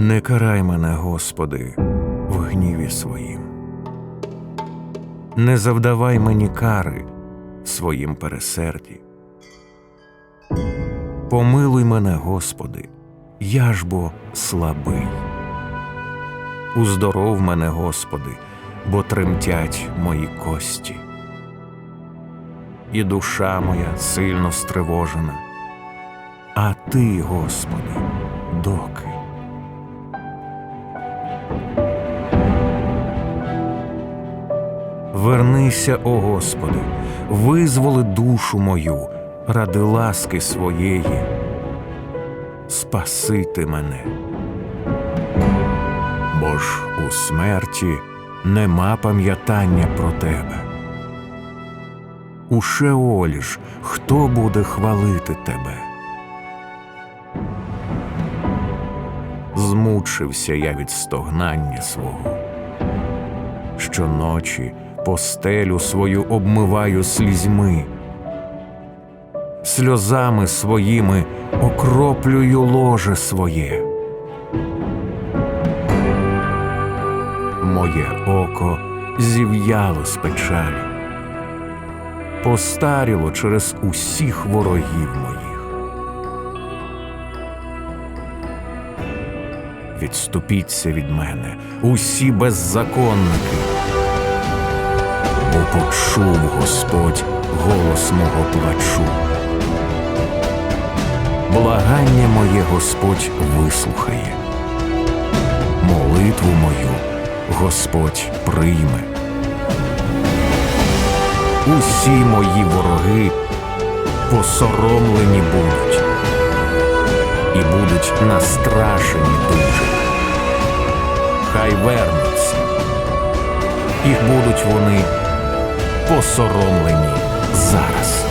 Не карай мене, Господи, в гніві своїм. Не завдавай мені кари своїм пересерді. Помилуй мене, Господи, я ж бо слабий. Уздоров мене, Господи, бо тремтять мої кості. І душа моя сильно стривожена. А Ти, Господи, доки? Вернися, о Господи, визволи душу мою ради ласки своєї. Спасити мене. Бо ж у смерті нема пам'ятання про тебе. У Шеолі хто буде хвалити тебе? Змучився я від стогнання свого. Щоночі постелю свою обмиваю слізьми, сльозами своїми окроплюю ложе своє. Моє око зів'яло з печалі, постаріло через усіх ворогів моїх. Відступіться від мене, усі беззаконники, бо почув Господь голос мого плачу. Благання моє Господь вислухає, молитву мою Господь прийме. Усі мої вороги посоромлені будуть і будуть настрашені дуже. Хай вернуться, і будуть вони посоромлені зараз.